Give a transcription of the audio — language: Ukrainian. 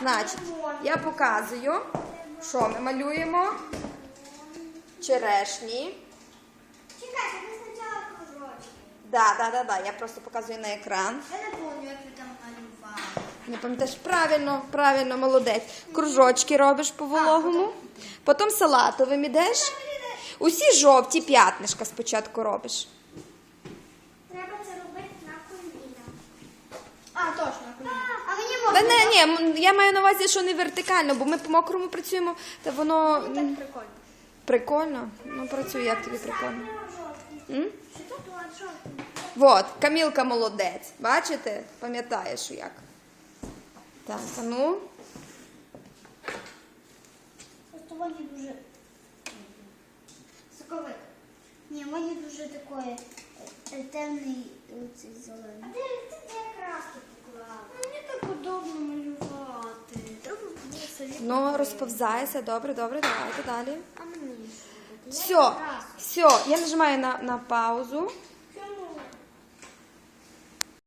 Значить, я показую, що ми малюємо. Черешні. Чекайте, ви спочатку кружочки. Да, да, да, да. Я просто показую на екран. Я не пам'ятаю, як ви там малювали. Не пам'ятаєш, правильно, правильно, молодець. Кружочки робиш по вологому. Потім салатовим ідеш. Усі жовті п'ятнишка спочатку робиш. Та не, ні, я маю на увазі, що не вертикально, бо ми по мокрому працюємо, та воно м, Так прикольно. прикольно. Ну, працює, як тобі прикольно. М? Що тут от жовтий? Вот, Камілка молодець. Бачите? Пам'ятаєш як. Так, а ну. Просто вони дуже соковик. Ні, вони дуже такої е, темний цей зелений. Розповзається. Ну, розповзайся, добре, добре, давайте далі. Все, все, я нажимаю на, на паузу.